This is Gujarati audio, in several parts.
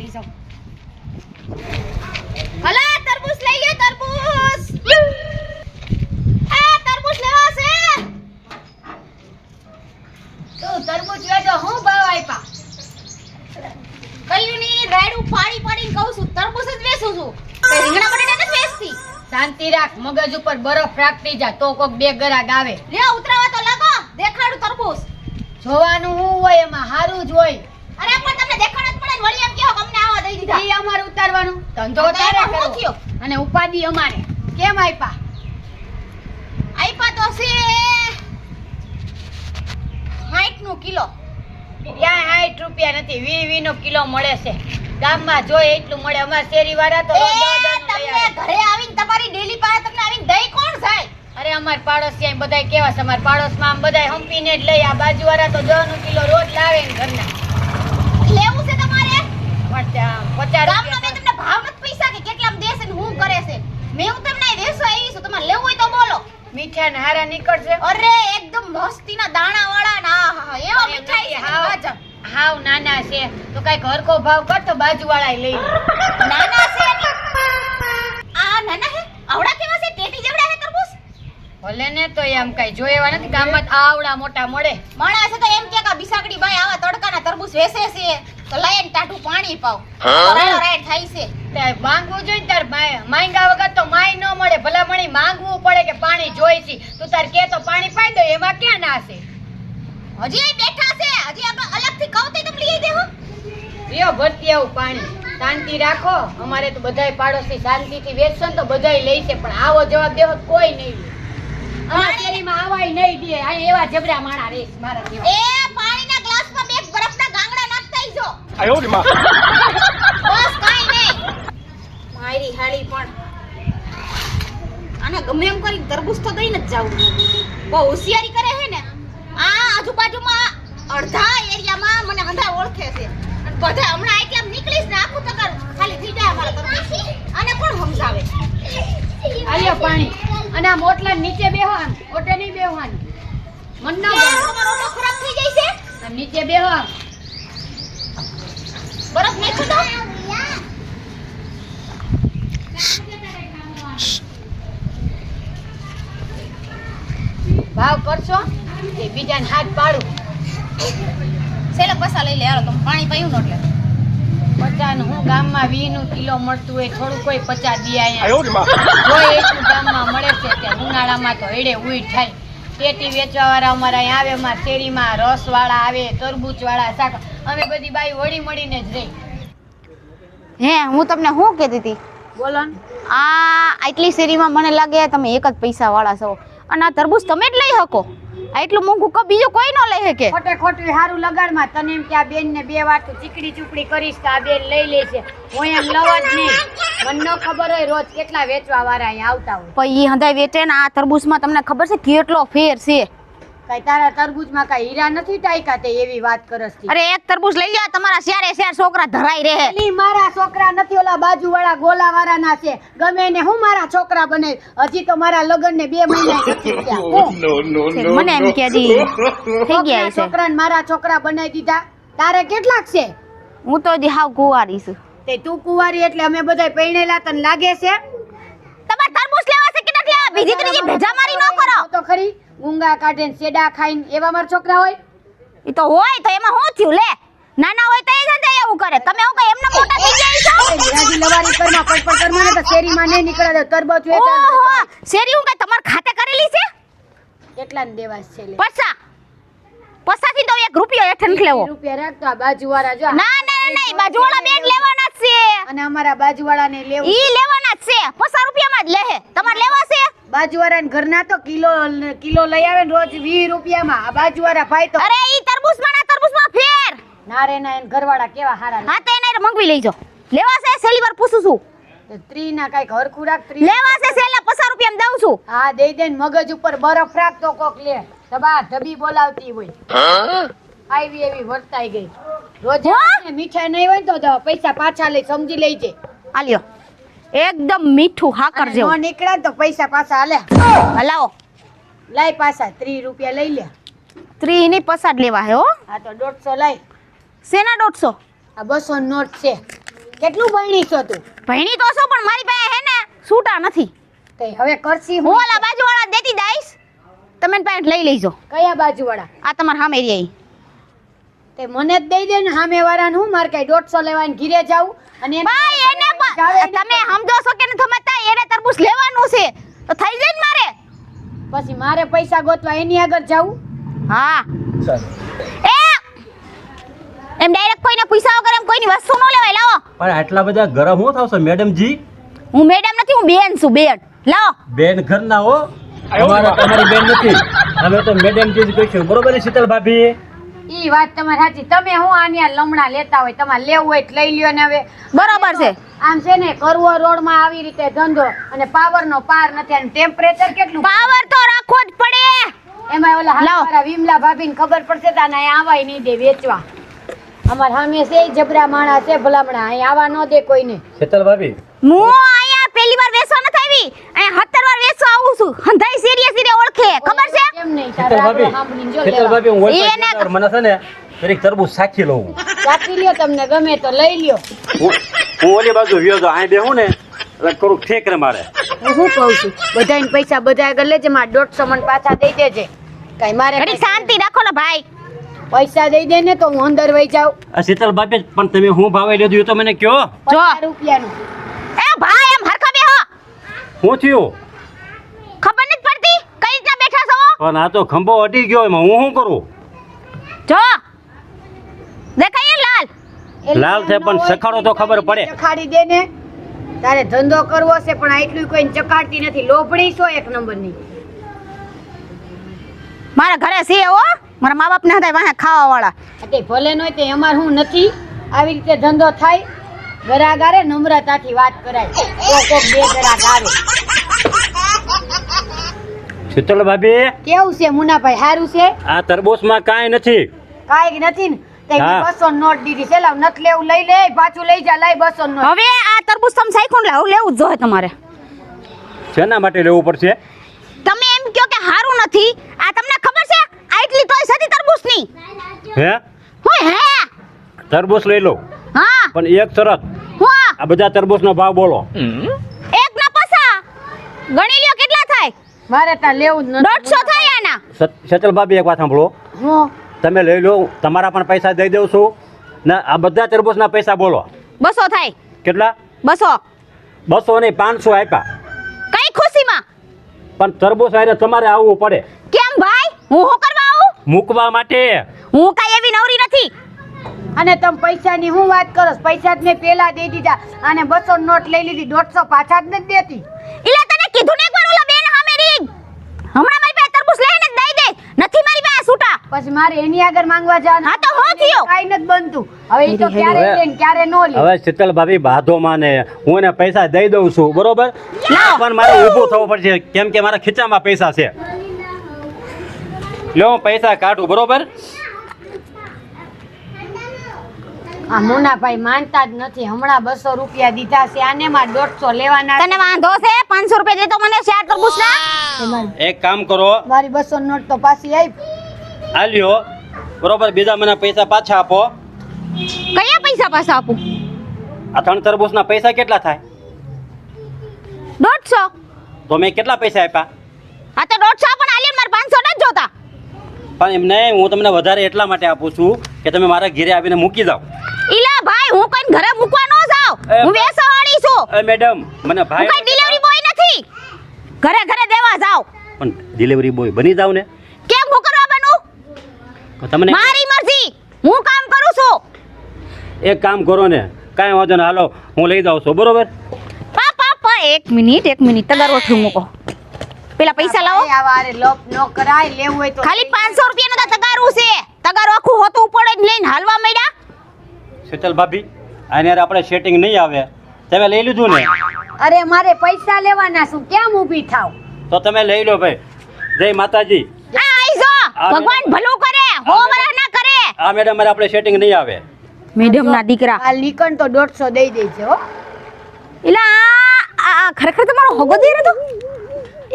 લઈ જાઉં. હલા તરબૂચ લઈ લ્યો તરબૂચ. આ તરબૂચ લેવા છે. તો તરબૂચ લેજો હું ભાવ આપ્યા? કયું ની રાયડું પાડી પાડીને કહું છું તરબૂચ જ વેચું છું. તે રીંગણા બટેટા નથી વેચતી. શાંતિ રાખ મગજ ઉપર બરફ રાખતી જા તો કોક બે ગરાક આવે. લે ઉતરાવા તો લાગો દેખાડું તરબૂચ. જોવાનું શું હોય એમાં હારું જ હોય. અરે પણ તમને દેખાડ જ પડે વળી એમ કહો અમને આવા દઈ દીધા. ઈ અમારે ઉતારવાનું. ધંધો તારે એમાં શું કરવો. થયું? અને ઉપાધિ અમારે. કેમ આપ્યા આપ્યા તો છે 60 નું કિલો. ત્યાં સાઠ રૂપિયા નથી. વી વી નો કિલો મળે છે. ગામમાં જોઈએ એટલું મળે અમારા શેરી વાળા તો તમને ઘરે આવીને તમારી ડેલી પાસે તમને આવીને દઈ કોણ જાય અરે અમાર પાડોશી બધા કેવા છે. અમાર પાડોશમાં આમ બધા હંપીને જ લઈ આ બાજુ વાળા તો દસનું કિલો રોજ લાવે ને ઘરના. છે પણ ત્યાં પચાસ ગામમાં મેં તમને ભાવ નથી પૈસા કે કેટલામાં દેશે ને હું કરે છે? મેં હું તમને અહીં આવી છું તમારે લેવું હોય તો બોલો. મીઠા ને હારા નીકળશે. અરે એકદમ મસ્તીના દાણા વાળા ના આહા, એવા મીઠાઈ છે હાવ હાવ નાના છે. તો કંઈક હરકો ભાવ કર તો બાજુ વાળા લઈ. નાના છે આ નાના હે? આવડા કેવા છે? ટેટી જેવડા હે તરબૂચ? ભલે ને તો એમ કઈ જોયેવા નથી ગામમાં આવડા મોટા મળે. મળે છે તો એમ કે કે બિસાકડી બાઈ આવા તડકાના તરબૂચ વેસે છે. તો લઈને ટાઢું પાણી પાવ. રાડો રાડ થાય છે. માંગવું જોઈએ તાર માંગ્યા વગર તો માય ન મળે. ભલામણી માંગવું પડે કે પાણી જોઈ છે. તું તાર કે તો પાણી પાઈ દો એમાં ક્યાં ના છે? હજી અહીં બેઠા છે. હજી આપણે અલગથી કહું તે તમે લઈ દેવો લ્યો ભરતી આવું પાણી. શાંતિ રાખો. અમારે તો બધાય પાડોશી શાંતિથી વેચશો ને તો બધાય લઈ છે પણ આવો જવાબ દેવો તો કોઈ નહીં. અમારા શેરીમાં આવાય નહીં દે. આ એવા જબરા માણા રેસ મારા જેવા. એ પાણીના લેજો આય હો માં. બસ કાઈ નહીં. મારી હાળી પણ. અને ગમે એમ કરી તરબૂચ તો દઈને જ જાવ બહુ હોશિયારી કરે છે ને આ આજુબાજુમાં અડધા એરિયામાં મને બધા ઓળખે છે. અને બધા હમણાં એટલા નીકળીશ ને આખું તકર ખાલી થઈ જાય અમારા તરબૂચ અને કોણ સમજાવે? આલ્યો પાણી. અને આ મોટલા નીચે બેહવાન ઓટે નહીં બેહવાન મન ના ખરાબ થઈ જાય છે. નીચે બેહવાન રૂપિયા હાથ પાડું? છેલ્લે પૈસા લઈ લે હાલો તમે પાણી પાયું ન એટલે. પચાસ હું ગામમાં વીસનું કિલો મળતું હોય થોડું કોઈ પચાસ દિયા કોઈ મળે છે કે ઉનાળામાં તો હેડે ઉઈ થાય. પેટી વેચવા વાળા અમારા અહીંયા આવે માં શેરીમાં રસ વાળા આવે તરબૂચ વાળા શાક. અમે બધી બાઈ વળી મળીને જ રહી. હે હું તમને શું કહેતી હતી? બોલો આ આટલી શેરીમાં મને લાગે તમે એક જ પૈસા વાળા છો. અને આ તરબૂચ તમે જ લઈ શકો. એટલું મોંઘું કો બીજું કોઈ ન લઈ શકે ખોટે ખોટું હારું લગાડમાં. તને એમ કે આ બેન ને બે વાર તું ચીકડી ચૂપડી કરીશ તો આ બેન લઈ લેશે હું એમ લવા જ નહીં. મને ન ખબર હોય રોજ કેટલા વેચવા વાળા અહીંયા આવતા હોય. પણ ઈ હંધાય વેચે ને આ તરબૂચમાં તમને ખબર છે કેટલો ફેર છે? કઈ તારા તરબૂચમાં કઈ હીરા નથી ટાઈકા તે એવી વાત કરસ અરે એક તરબૂચ લઈ લ્યો તમારા શેરે શેર છોકરા ધરાઈ રહે. એલી મારા છોકરા નથી ઓલા બાજુ વાળા ના છે. ગમે ને હું મારા છોકરા બને હજી તો મારા લગ્ન ને બે મહિના નથી થયા. હું? No no no મને એમ કે દી. થઈ ગયા છે. છોકરાને મારા છોકરા બનાવી દીધા. તારે કેટલાક છે? હું તો હજી હાવ કુંવારી છું. તે તું કુંવારી એટલે અમે બધા પરણેલા તને લાગે છે? છે લેવા બીજી ત્રીજી ભેજા મારી ન કરો. તો ખરી ગુંગા કાઢે ને સેડા ખાઈને એવા મારા છોકરા હોય? એ તો હોય તો એમાં શું થયું લે? નાના હોય તો એ જ એવું કરે. તમે હું કઈ એમને મોટા થઈ જાય છો? એ નિરાજી લવારી કરમાં પડપડ કરમાં ને તો શેરીમાં નહીં નીકળે તો તરબૂચ વેચાણ ઓહો શેરી હું કઈ તમાર ખાતે કરેલી છે? કેટલા ને દેવાસ છે લે. પૈસા. પૈસાથી તો એક રૂપિયો હેઠ નથી લેવો. રૂપિયા રાખતો આ બાજુવાળા જો ના ના ના ના બાજુવાળા બેન લેવાના જ છે. અને અમારા બાજુવાળાને લેવું ઈ લેવાના જ છે. પચાસ રૂપિયામાં જ લે તમારે લેવા છે? બાજુવાળાને ઘરના તો કિલો કિલો લઈ આવે ને રોજ વીસ રૂપિયામાં. આ બાજુવાળા ભાઈ તો અરે ઈ તરબૂચમાં ના તરબૂચમાં ફેર. ના રે ના એન ઘરવાળા કેવા હારા હા તો એને મંગવી લઈજો લેવા છે વાર પૂછું છું. ત્રી ના કંઈક હરખું રાખ ત્રી લેવા છે સેલા પચાસ રૂપિયામાં દઉં છું. હા દે દે મગજ ઉપર બરફ રાખતો કોક લે. ધબા ધબી બોલાવતી હોય. આવી એવી વર્તાઈ ગઈ. રોજ મીઠાઈ નહીં હોય તો પૈસા પાછા લઈ સમજી લેજે. આલ્યો એકદમ મીઠું હાકર જેવું ન નીકળે તો પૈસા પાછા આલે હલાવો. લઈ પાછા ત્રીસ રૂપિયા લઈ લે. 3 ની પસાડ લેવા હે હો. આ તો દોઢસો લાય શેના દોઢસો? આ બસો નોટ છે. કેટલું ભણી છો તું? ભણી તો છો પણ મારી પાસે હે ને છૂટા નથી. કઈ હવે કરશી હું? હું ઓલા બાજુવાળા દેતી દઈશ. તમે એની લઈ લેજો કયા બાજુવાળા? આ તમાર સામે રહી તે મને જ દઈ દે ને સામે વાળાને હું? મારે કઈ દોઢસો લેવાની ઘીરે જાઉં. અને ભાઈ એને તમે સમજો છો કે નથી સમજતા એને તરબૂચ લેવાનું છે? તો થઈ જાય ને મારે? પછી મારે પૈસા ગોતવા એની આગળ જાવું હા. એ! એમ ડાયરેક્ટ કોઈને પૈસા વગર એમ કોઈની વસ્તુ ન લેવાય. લાવો. પણ આટલા બધા ગરમ હું થાવશો મેડમજી હું મેડમ નથી હું બેન છું બેન. લાવો. બેન ઘરના હો. અમારા તમારી બેન નથી. અમે તો મેડમજી જ કહીશું. બરોબર છે શીતલ ભાભી? ઈ વાત તમારી સાચી. તમે હું આની લમણા લેતા હોય તમારે લેવું હોય તો લઈ લ્યો ને હવે. બરાબર છે. આમ છે ને કરવો રોડમાં આવી રીતે ધંધો અને પાવરનો પાર નથી અને ટેમ્પરેચર કેટલું પાવર તો રાખવો જ પડે. એમાં ઓલા લાવો. વિમલા ભાભી ને ખબર પડશે તો આને આવાય નહીં દે વેચવા. અમાર સામે છે જબરા માણસ છે ભલામણા. અહીં આવા ન દે કોઈને. શીતલ ભાભી. હું અહીંયા પહેલી વાર વેચવા નથી આવી. અહીંયા સત્તર વાર વેચવા આવું છું. હંધાઈ સિરિયસ સિરિયસ ઓળખે. ખબર છે? કેમ નહીં શીતલ તારા સાંભળીને જો લેવા. ભાભી હું ઓળખાણ એને- કરનાર મને છે ને જરીક તરબૂચ સાખી લઉં. રાખી લ્યો તમને ગમે તો લઈ લ્યો. હું હું ઓલી બાજુ વ્યો તો અહીં બેહું ને એટલે કરું ઠેક મારે. હું શું કહું છું? બધાને પૈસા બધા આગળ લેજે મારે દોઢસો મણ પાછા દઈ દેજે. કઈ મારે ઘડી શાંતિ રાખો ને ભાઈ. પૈસા દઈ દે ને તો હું અંદર વહી જાઉં. આ શીતલ ભાભી પણ તમે હું ભાવે લીધું એ તો મને કયો. જો. પચાસ રૂપિયાનું. એ ભાઈ એમ હરખા બેહો. હું થયું ખબર નથી પડતી કઈ રીતના બેઠા છો પણ આ તો ખંભો અટી ગયો એમાં. હું શું કરું? જો દેખાય લાલ? લાલ છે પણ સખાડો તો ખબર પડે. ચખાડી દે ને. તારે ધંધો કરવો છે પણ આટલું કોઈ ચકાડતી નથી. લોભણી છો એક નંબરની. મારા ઘરે સી હો મારા મા બાપ ને હતા વાહે ખાવા વાળા એટલે ભલે નો તે અમાર હું નથી. આવી રીતે ધંધો થાય. ગરાગારે નમ્રતાથી વાત કરાય. કોક બે ગરાગ આવે. શીતલ ભાભી? કેવું છે મુનાભાઈ સારું છે? આ તરબૂચમાં કાંઈ નથી. કાંઈ નથી ને? તે. બસો નોટ દીધી છે. લાવ નથ લેવું લઈ લે પાછું લઈ જા લઈ બસો નોટ હવે આ તરબૂચ તમે સાઈખું લાવ લેવું જ જોઈએ તમારે. શેના માટે લેવું પડશે? તમે એમ કહો કે હારું નથી. આ તમને ખબર છે? આટલી તોય સદી તરબૂચની. હે? હોય હે? તરબૂચ લઈ લો. હા. પણ એક શરત. હું આ? બધા તરબૂચનો ભાવ બોલો. એક ના પાસા ગણી મારે ત્યાં લેવું જ નથી. દોઢસો થાય આના. સચલ ભાભી એક વાત સાંભળો. તમે લઈ લો તમારા પણ પૈસા દઈ દઉં છું. ને આ બધા તરબૂચના પૈસા બોલો. બસો થાય. કેટલા? બસો. બસો નહીં પાંચસો આપ્યા. કઈ ખુશીમાં? પણ તરબૂચ આવીને તમારે આવવું પડે. કેમ ભાઈ? હું શું કરવા આવું? મૂકવા માટે. હું કાંઈ એવી નવરી નથી. અને તમે પૈસાની હું વાત કરો પૈસા જ મેં પેલા દઈ દીધા અને બસો નોટ લઈ લીધી દોઢસો પાછા જ નથી દેતી ઇલા તને કીધું ને એકવાર ઓલા બેન સામે રીંગ હમણાં મારી પાસે તરબૂચ લઈને જ દઈ દે નથી મારી પાસે છૂટા પછી મારે એની આગળ માંગવા જવાનું. હા તો હો થયો? કાઈ નથી બનતું. હવે એ તો ક્યારે લે ને ક્યારે નો લે. હવે શીતલ ભાભી બાધો માને. હું એને પૈસા દઈ દઉં છું બરોબર? પણ મારે ઊભો થવું પડશે કેમ કે મારા ખીચામાં પૈસા છે. લો હું પૈસા કાઢું બરોબર? આ મુનાભાઈ માનતા જ નથી. હમણાં બસો રૂપિયા દીધા છે. આને માં દોઢસો લેવાના તને વાંધો છે? પાંચસો રૂપિયા દે તો મને શેર ના. એક કામ કરો. મારી બસો નોટ તો પાછી આવી આ લ્યો બરોબર બીજા મને પૈસા પાછા આપો. કયા પૈસા પાછા આપું? આ ત્રણ તરબૂચના પૈસા કેટલા થાય? દોઢસો. તો મેં કેટલા પૈસા આપ્યા? હા તો દોઢસો પણ આલી મારે પાંચસો ન જોતા. પણ એમ નહીં હું તમને વધારે એટલા માટે આપું છું કે તમે મારા ઘરે આવીને મૂકી જાઓ. ઈલા ભાઈ હું કોઈ ઘરે મૂકવા ન જાઉં. હું વેસવાળી છું. એ મેડમ મને ભાઈ કોઈ ડિલિવરી બોય નથી. ઘરે ઘરે દેવા જાઉં. પણ ડિલિવરી બોય બની જાવ ને કેમ હું કરવા બનું તો તમને મારી મરજી. હું કામ કરું છું. એક કામ કરો ને કાંઈ વાંધો ને હાલો હું લઈ જાઉં છું બરોબર? પાપા પા પા એક મિનિટ એક મિનિટ તગાર ઓઠું મૂકો. પેલા પૈસા લાવો. આવા હારે લોપ નો કરાય લેવું હોય તો ખાલી પાંચસો રૂપિયા તો તગારું છે. તગારો આખું હોતું પડે જ લઈને હાલવા મળ્યા શીતલ ભાભી આને યાર આપણે સેટિંગ નહીં આવે. તમે લઈ લીધું ને? અરે મારે પૈસા લેવાના શું? કેમ ઊભી થાવ? તો તમે લઈ લો ભાઈ. જય માતાજી. ભગવાન ભલું કરે હો ના કરે. આ મેડમ મારે આપણે સેટિંગ નહીં આવે. મેડમ ના દીકરા. આ લીકણ તો 150 દઈ દેજો હો. એલા આ આ ખરેખર તમારો હગો દે રહ્યો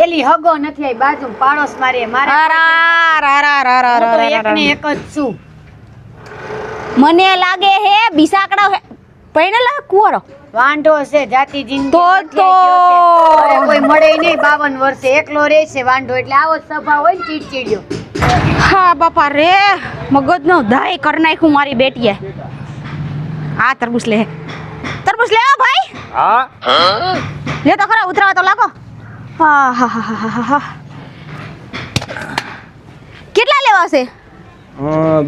એલી હગો નથી આઈ બાજુ પાડોશ મારે મારે અરા રા રા રા રા તો રા એક ને એક જ છું. મને લાગે હે બિસાકડા પૈણેલા કુંવરો. વાંઢો છે જાતિ જિંદગી તો તો. છે. કોઈ મળે નહીં બાવન વર્ષે એકલો રહેશે વાંઢો એટલે આવો જ સ્વભાવ હોય ને ચીડચીડ્યો. હા બાપા રે. મગજનો દાય કરી નાખ્યું મારી બેટીએ. આ તરબૂચ લે. તરબૂચ લે ભાઈ. હા? લે તો ખરા ઉતરાવા તો લાગો. હા હા કેટલા લેવા છે?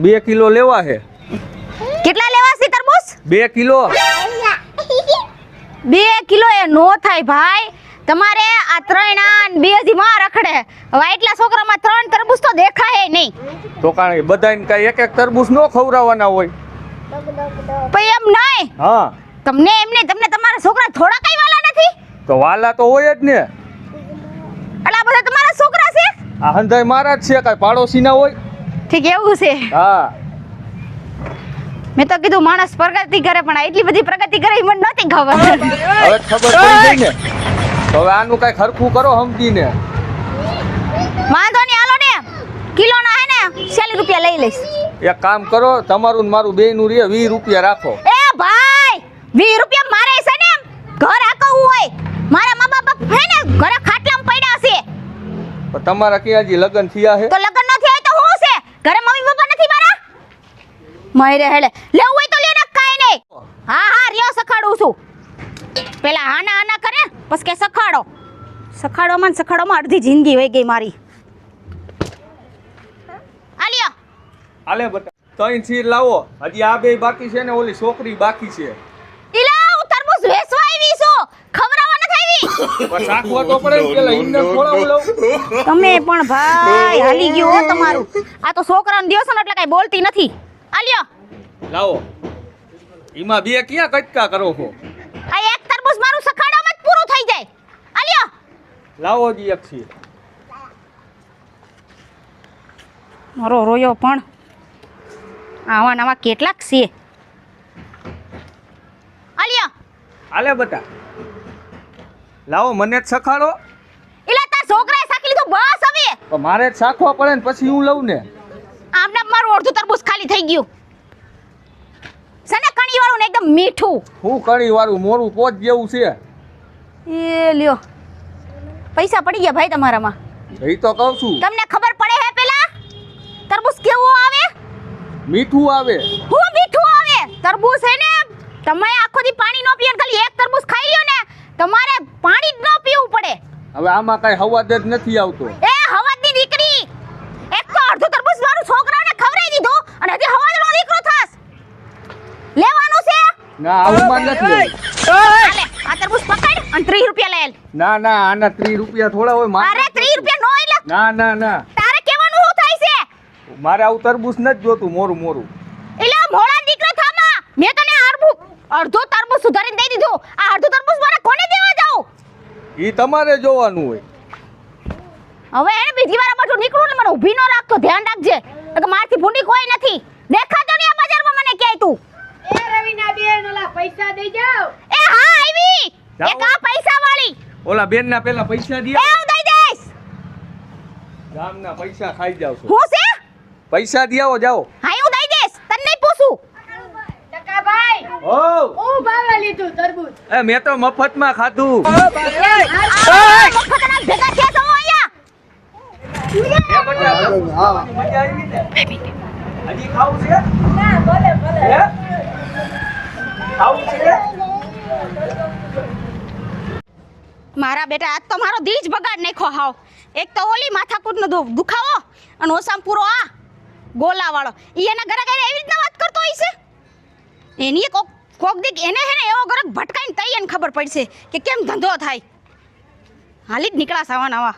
બે કિલો લેવા છે. કેટલા લેવા છે તરબૂચ? બે કિલો. બે કિલો એ નો થાય ભાઈ. તમારે આ ત્રણ આન બે હજી માં રખડે. હવે એટલા છોકરામાં ત્રણ તરબૂચ તો કારણ કે બધાને કઈ એક એક તરબૂચ નો ખવડાવવાના હોય. પણ એમ નહીં. હા. તમને એમને તમને તમારા છોકરા થોડા કઈ વાલા નથી? તો વાલા તો હોય જ ને. એટલે બધા તમારા છોકરા છે? આ હંધાઈ મારા જ છે કઈ પાડોશી ના હોય. ઠીક એવું છે. હા. મેં તો કીધું માણસ પ્રગતિ કરે પણ એટલી બધી પ્રગતિ કરે એ મને નથી ખબર. હવે ખબર પડી ગઈ ને. હવે આનું કઈ ખરખું કરો સમજીને. વાંધો નહીં હાલો ને કિલો ના હે ને ચાલીસ રૂપિયા લઈ લઈશ. એક કામ કરો તમારું ને મારું બેયનું રે વીસ રૂપિયા રાખો. એ ભાઈ વીસ રૂપિયા મારે છે ને ઘર આકવું હોય. મારા મા બાપ હે ને ઘરે ખાટલામાં પડ્યા છે. પણ તમારા ક્યાં હજી લગ્ન થયા છે? તો લગ્ન નથી થયા તો હું છે? ઘરે મમ્મી પપ્પા નથી મારા? મારે હેલે લેવું હોય તો લે ને કાઈ નહીં. હા હા રિયો સખાડું છું. પેલા આના આના કરે પછી કે સખાડો. સખાડોમાં ને સખાડોમાં અડધી જિંદગી વહી ગઈ મારી આલિયો હાલે બટા. ત્રણ સીર લાવો. હજી આ બે બાકી છે ને ઓલી છોકરી બાકી છે. ઇલા હું તરબૂચ વેચવા આવી છું. ખવડાવવા નથી આવી. પણ રાખવા તો પડે ને પેલા ઇન્ને ખોળાવું લઉં. તમે પણ ભાઈ હાલી ગયો તમારું. આ તો છોકરાનો દિવસ ને એટલે કઈ બોલતી નથી. આલ્યો લાવો. એમાં બે ક્યાં કટકા કરો છો? આ એક તરબૂચ મારું સખાડામાં જ પૂરું થઈ જાય. આલ્યો લાવો જી એક ચીર મારો રોયો પણ. આવા નવા કેટલાક છે. આલ્યો! હાલે બટા. લાવો મને જ સખાડો એલા તાર છોકરાએ સાકી લીધું બસ હવે. પણ મારે જ સાખવા પડે ને પછી હું લઉં ને. આમના મારું અડધું તરબૂચ ખાલી થઈ ગયું. સને કણી વાળું ને એકદમ મીઠું? હું કણી વાળું મોરું પોત જેવું છે. એ લ્યો. પૈસા પડી ગયા ભાઈ તમારામાં. એ તો કહું છું. તમને મીઠું આવે. હું મીઠું આવે? તરબૂચ હે ને? તમે આખો દી પાણી નો પીએ ખાલી એક તરબૂચ ખાઈ લ્યો ને તમારે પાણી જ ન પીવું પડે. હવે આમાં કઈ હવા જ નથી આવતો. એ હવાદની દીકરી. એક તો અડધો તરબૂચ મારું છોકરાને ખવરાઈ દીધું અને હજી હવાદનો દીકરો થાસ લેવાનું છે? ના આવું નથી. લેવું. આ તરબૂચ પકડ અને 30 રૂપિયા લઈ ના ના આના ત્રીસ રૂપિયા થોડા હોય મારે અરે 30 રૂપિયા નો એટલે ના ના ના તારે કહેવાનું શું થાય છે મારે આવું તરબૂચ નથી જોતું મોરું મોરું. એટલે મોળા દીકરો થામા. મેં તને અડધું અડધો તરબૂચ સુધારીને દઈ દીધો. આ અડધું તરબૂચ મારે કોને દેવા જાવ ઈ તમારે જોવાનું હોય. હવે એને બીજી વાર અમારું નીકળું ને મને ઊભી ન રાખતો ધ્યાન રાખજે. કે મારથી ભૂંડી કોઈ નથી. દેખાતો નહીં આ બજારમાં મને કે તું. એ રવિના બેન ઓલા પૈસા દઈ જાવ એ હા આવી. એક આ પૈસા વાળી ઓલા બેન ના પેલા પૈસા એ દિયા. હું દઈ દઈશ. ગામના પૈસા ખાઈ જાવ છું હું પૈસા દિયાવો જાઓ. હા હું દઈ દઈશ. તને નહીં પૂછું. ટકાભાઈ ઓ હું ભાવે લીધું તરબૂચ. એ મેં તો મફતમાં ખાધું. આ મફતના ભેગા થયા છો અહીંયા. એ બટા, ખાવાની મજા આવી ને? હજી ખાવું છે? ના ભલે ભલે. ખાવું છે? મારા બેટા આજ તો મારો દીજ બગાડ નાખો હાવ. એક તો ઓલી માથાકૂટનો દુખાવો અને ઓસામ પૂરો આ. ગોલાવાળો. ઈ એના ઘરે ગઈને એવી રીતના વાત કરતો હોય છે? એની કોક કોક દીક એને હે ને એવો ગરક ભટકાઈને તઈ ખબર પડશે કે કેમ ધંધો થાય. હાલી જ નીકળા સાવા નવા